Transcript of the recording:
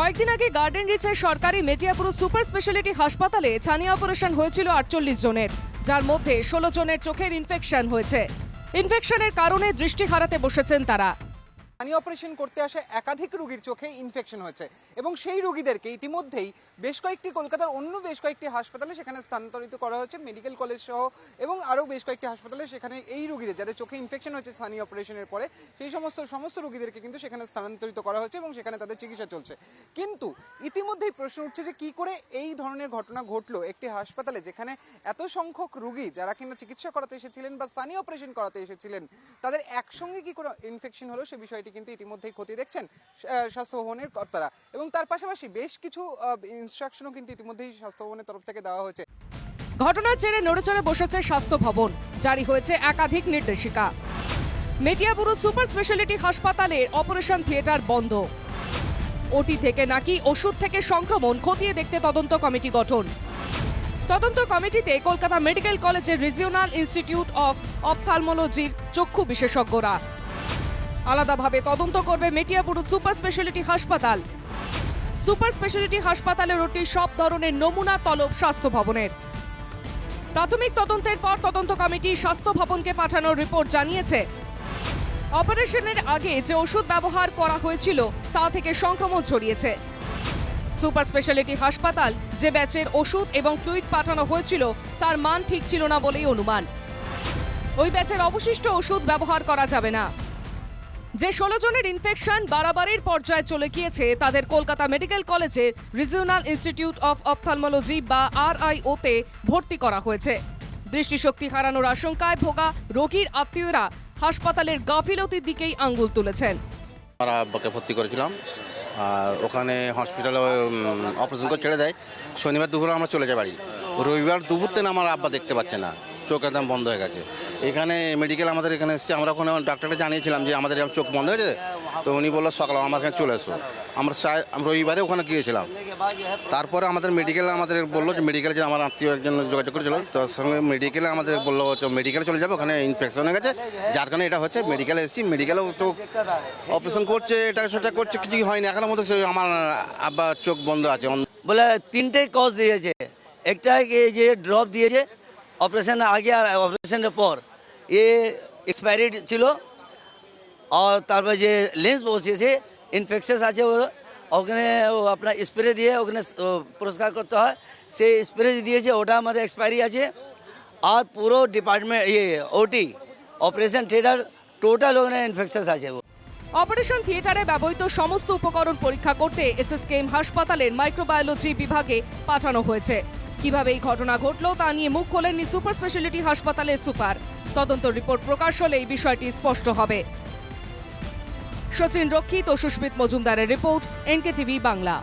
কয়েকদিন আগে গার্ডেন রিচের সরকারি মেটিয়াপুর সুপার স্পেশালিটি হাসপাতালে ছানি অপারেশন হয়েছিল আটচল্লিশ জনের, যার মধ্যে ষোলো জনের চোখের ইনফেকশন হয়েছে। ইনফেকশনের কারণে দৃষ্টি হারাতে বসেছেন তারা। পানি অপারেশন করতে আসা একাধিক রোগীর চোখে ইনফেকশন হয়েছে এবং সেই রোগীদেরকে ইতিমধ্যেই বেশ কয়েকটি কলকাতার অন্য বেশ কয়েকটি হাসপাতালে সেখানে স্থানান্তরিত করা হয়েছে মেডিকেল কলেজ সহ এবং আরও বেশ কয়েকটি হাসপাতালে সেখানে এই রোগীদের যাদের চোখে ইনফেকশন হয়েছে স্থানী অপারেশনের পরে, সেই সমস্ত সমস্ত রোগীদেরকে কিন্তু সেখানে স্থানান্তরিত করা হয়েছে এবং সেখানে তাদের চিকিৎসা চলছে। কিন্তু ইতিমধ্যেই প্রশ্ন উঠছে যে কি করে এই ধরনের ঘটনা ঘটলো একটি হাসপাতালে যেখানে এত সংখ্যক রোগী যারা কিনা চিকিৎসা করাতে এসেছিলেন বা স্থানী অপারেশন করাতে এসেছিলেন, তাদের একসঙ্গে কি করে ইনফেকশন হলো সে বিষয়টি কিন্তু ইতিমধ্যেই ক্ষতি দেখছেন স্বাস্থ্য ভবনের কর্তারা। এবং তার পাশাপাশি বেশ কিছু ইনস্ট্রাকশনও কিন্তু ইতিমধ্যেই স্বাস্থ্য ভবনের তরফ থেকে দেওয়া হয়েছে। ঘটনার জেরে নড়েচড়ে বসেছে স্বাস্থ্য ভবন জারি হয়েছে একাধিক নির্দেশিকা। মেটিয়াবুরু সুপার স্পেশালিটি হাসপাতালের অপারেশন থিয়েটার বন্ধ। ওটি থেকে নাকি ওষুধ থেকে সংক্রমণ খতিয়ে দেখতে তদন্ত কমিটি গঠন। তদন্ত কমিটিতে কলকাতা মেডিকেল কলেজের রিজিওনাল ইনস্টিটিউট অফ অপথালমোলজির চক্ষু বিশেষজ্ঞরা। আলাদাভাবে তদন্ত করবে মেটিয়াবুরু সুপার স্পেশালিটি হাসপাতাল। সুপার স্পেশালিটি হাসপাতালের ওটি সব ধরনের নমুনা তলব স্বাস্থ্য ভবনের। প্রাথমিক তদন্তের পর তদন্ত কমিটি স্বাস্থ্য ভবনকে পাঠানোর রিপোর্ট জানিয়েছে। অপারেশনের আগে যে ওষুধ ব্যবহার করা হয়েছিল তা থেকে সংক্রমণ ছড়িয়েছে। সুপার স্পেশালিটি হাসপাতাল যে ব্যাচের ওষুধ এবং ফ্লুইড পাঠানো হয়েছিল তার মান ঠিক ছিল না বলেই অনুমান। ওই ব্যাচের অবশিষ্ট ওষুধ ব্যবহার করা যাবে না। যে ষোলো জনের ইনফেকশন বাড়াবাড়ির পর্যায়ে চলে গিয়েছে, তাদের কলকাতা মেডিকেল কলেজের রিজিওনাল ইনস্টিটিউট অফ অপথালমোলজি বা আর আরআইওতে ভর্তি করা হয়েছে। দৃষ্টিশক্তি হারানোর আশঙ্কায় ভোগা রোগীর আত্মীয়রা হাসপাতালের গাফিলতির দিকেই আঙ্গুল তুলেছেন। ভর্তি করেছিলাম, আর ওখানে হসপিটালে অপারেশন করে ছেড়ে দেয়। শনিবার দুপুরে আমরা চলে যাই বাড়ি। রবিবার দুপুর থেকে আমার আব্বা দেখতে পাচ্ছে না। চোখ একদম বন্ধ হয়ে গেছে। এখানে মেডিকেল আমাদের এখানে এসেছে। আমরা ওখানে ডাক্তারকে জানিয়েছিলাম যে আমাদের এরকম চোখ বন্ধ হয়েছে তো উনি বলল, সকালে আমার এখানে চলে এসো। আমরা চাই রবিবারে ওখানে গিয়েছিলাম। তারপরে আমাদের মেডিকেলে আমাদের বলল যে মেডিকেলে যে আমার আত্মীয় একজন যোগাযোগ করেছিল, তার সঙ্গে মেডিকেলে আমাদের বলল মেডিকেলে চলে যাবে, ওখানে ইনফেকশন হয়ে গেছে। যার কারণে এটা হচ্ছে মেডিকেলে এসেছি। মেডিকেলেও তো অপারেশন করছে, এটা সেটা করছে, কিছুই হয়নি। এখনের মধ্যে আমার আব্বা চোখ বন্ধ আছে। বলে তিনটে কজ দিয়েছে। একটা এই যে ড্রপ দিয়েছে অপারেশন আগে আর অপারেশনের পর এ এক্সপায়ারিড ছিল, আর তারপর যে লেন্স বসিয়েছে ইনফেকশাস আছে ওখানে আপনার স্প্রে দিয়ে ওখানে পুরস্কার করতে হয়। সেই স্প্রে দিয়েছে, ওটা আমাদের এক্সপায়ারি আছে। আর পুরো ডিপার্টমেন্ট ইয়ে ওটি অপারেশন থিয়েটার টোটাল ওখানে ইনফেকশাস আছে অপারেশন থিয়েটারে ব্যবহৃত সমস্ত উপকরণ পরীক্ষা করতে এসএসকেএম হাসপাতালের মাইক্রোবায়োলজি বিভাগে পাঠানো হয়েছে। কীভাবে এই ঘটনা ঘটলো তা নিয়ে মুখ খোলেননি সুপার স্পেশালিটি হাসপাতালের সুপার। তদন্ত রিপোর্ট প্রকাশ হলে এই বিষয়টি স্পষ্ট হবে। সচিন রক্ষিত ও সুস্মিত মজুমদারের রিপোর্ট এনকে টিভি বাংলা।